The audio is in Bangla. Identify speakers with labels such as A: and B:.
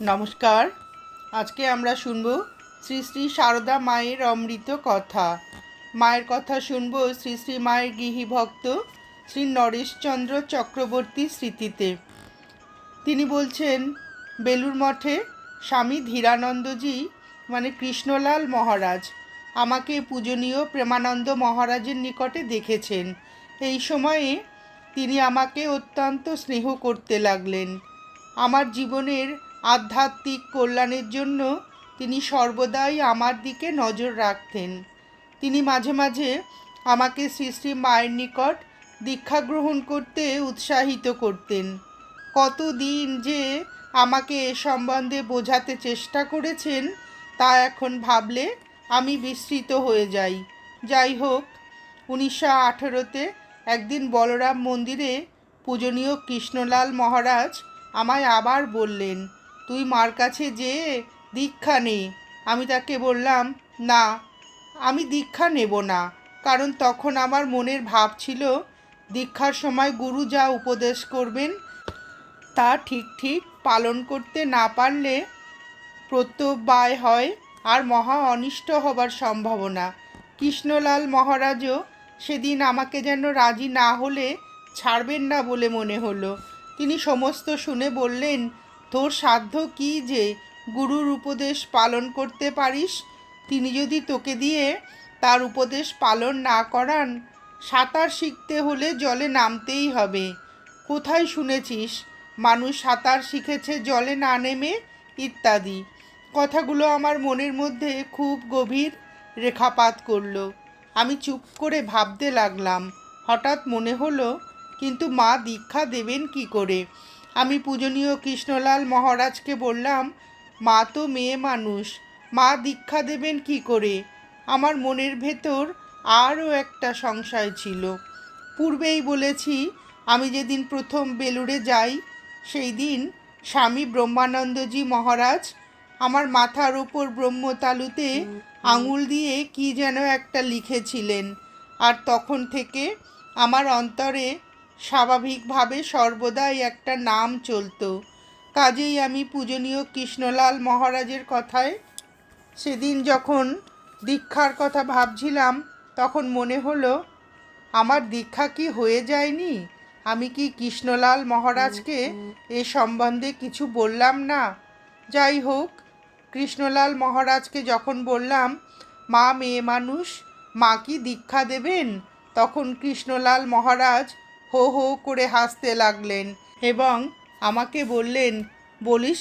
A: নমস্কার। আজকে আমরা শুনব শ্রী শ্রী সারদা মায়ের অমৃত কথা। মায়ের কথা শুনব শ্রী শ্রী মায়ের গৃহী ভক্ত শ্রী নরেশচন্দ্র চক্রবর্তী স্মৃতিতে। তিনি বলছেন বেলুর মঠে স্বামী ধীরানন্দজি মানে কৃষ্ণলাল মহারাজ, আমাকে পূজনীয় প্রেমানন্দ মহারাজের নিকটে দেখেছেন। এই সময়ে তিনি আমাকে অত্যন্ত স্নেহ করতে লাগলেন। আমার জীবনের আধ্যাত্মিক কল্যাণের জন্য তিনি সর্বদাই আমার দিকে নজর রাখতেন। তিনি মাঝে মাঝে আমাকে শ্রী শ্রী মায়ের নিকট দীক্ষা গ্রহণ করতে উৎসাহিত করতেন। কতদিন যে আমাকে এ সম্বন্ধে বোঝাতে চেষ্টা করেছেন, তা এখন ভাবলে আমি বিস্মৃত হয়ে যাই। যাই হোক, উনিশশো আঠেরোতে একদিন বলরাম মন্দিরে পূজনীয় কৃষ্ণলাল মহারাজ আমায় আবার বললেন তুই মার কাছে যেয়ে দীক্ষা নে। আমি তাকে বললাম, না, আমি দীক্ষা নেব না। কারণ তখন আমার মনের ভাব ছিল, দীক্ষার সময় গুরু যা উপদেশ করবেন, তা ঠিক ঠিক পালন করতে না পারলে প্রত্যবায় হয় আর মহা অনিষ্ট হবার সম্ভাবনা। কৃষ্ণলাল মহারাজও সেদিন আমাকে যেন রাজি না হলে ছাড়বেন না বলে মনে হলো। তিনি সমস্ত শুনে বললেন তোর সাধ্য কি যে গুরুর উপদেশ পালন করতে পারিস? তিনি যদি তোকে দিয়ে তার উপদেশ পালন না করান, সাঁতার শিখতে হলে জলে নামতেই হবে। কোথায় শুনেছিস, মানুষ সাঁতার শিখেছে জলে না নেমে? ইত্যাদি। কথাগুলো আমার মনের মধ্যে খুব গভীর রেখাপাত করল। আমি চুপ করে ভাবতে লাগলাম। হঠাৎ মনে হলো, কিন্তু মা দীক্ষা দেবেন কি করে? আমি পূজনীয় কৃষ্ণলাল মহারাজকে বললাম, মা তো মেয়ে মানুষ, মা দীক্ষা দেবেন কি করে? আমার মনের ভেতর আরও একটা সংশয় ছিল। পূর্বেই বলেছি, আমি যেদিন প্রথম বেলুড়ে যাই, সেই দিন স্বামী ব্রহ্মানন্দজি মহারাজ আমার মাথার ওপর ব্রহ্মতালুতে আঙুল দিয়ে কি যেন একটা লিখেছিলেন। আর তখন থেকে আমার অন্তরে স্বাভাবিকভাবে সর্বদাই একটা নাম চলতো। কাজেই আমি পূজনীয় কৃষ্ণলাল মহারাজের কথায় সেদিন যখন দীক্ষার কথা ভাবছিলাম, তখন মনে হলো, আমার দীক্ষা কি হয়ে যায়নি? আমি কি কৃষ্ণলাল মহারাজকে এ সম্বন্ধে কিছু বললাম না? যাই হোক, কৃষ্ণলাল মহারাজকে যখন বললাম, মা মেয়ে মানুষ, মা কি দীক্ষা দেবেন? তখন কৃষ্ণলাল মহারাজ হো হো করে হাসতে লাগলেন এবং আমাকে বললেন বলিস